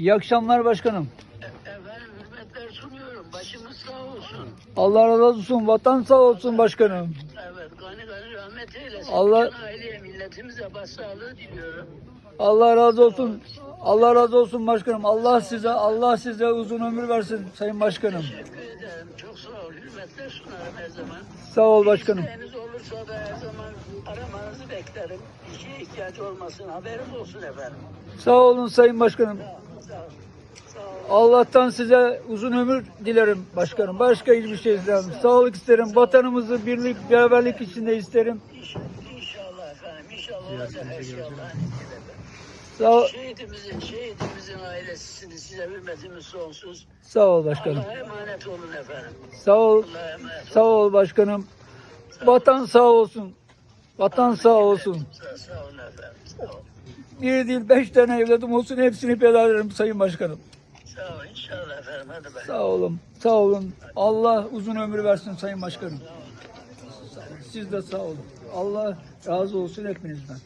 İyi akşamlar başkanım. Efendim hürmetler sunuyorum. Başımız sağ olsun. Allah razı olsun. Vatan sağ olsun başkanım. Evet gani gani rahmet eylesin. Allah- Bütün aileye milletimize başsağlığı diliyorum. Allah razı olsun. Allah razı olsun başkanım. Allah size Allah size uzun ömür versin sayın başkanım. Teşekkür ederim. Çok sağ ol. Hürmetler sunarım her zaman. Sağ ol başkanım. İsteğiniz olursa da her zaman aramanızı beklerim. Bir şeye ihtiyaç olmasın. Haberim olsun efendim. Sağ olun sayın başkanım. Sağ ol. Sağ ol. Allah'tan size uzun ömür dilerim başkanım. Başka hiçbir şey istemem. Sağlık isterim. Vatanımızı birlik, beraberlik içinde isterim. İnşallah, inşallah efendim. İnşallah her şey Allah'ın izniyle. Sağ, ol- Şehidimizin, şehidimizin ailesisiniz. Size hürmetimiz sonsuz. sağ ol başkanım. Allah'a emanet olun efendim. Sağ ol. Sağ ol başkanım. Vatan sağ olsun. Vatan sağ olsun. Sağ, sağ olun efendim. Sağ olun. Bir değil beş tane evladım olsun hepsini feda ederim sayın başkanım. Sağ olun inşallah efendim. Hadi be. Sağ olun. Sağ olun. Allah uzun ömür versin sayın başkanım. Siz de sağ olun. Allah razı olsun hepinizden.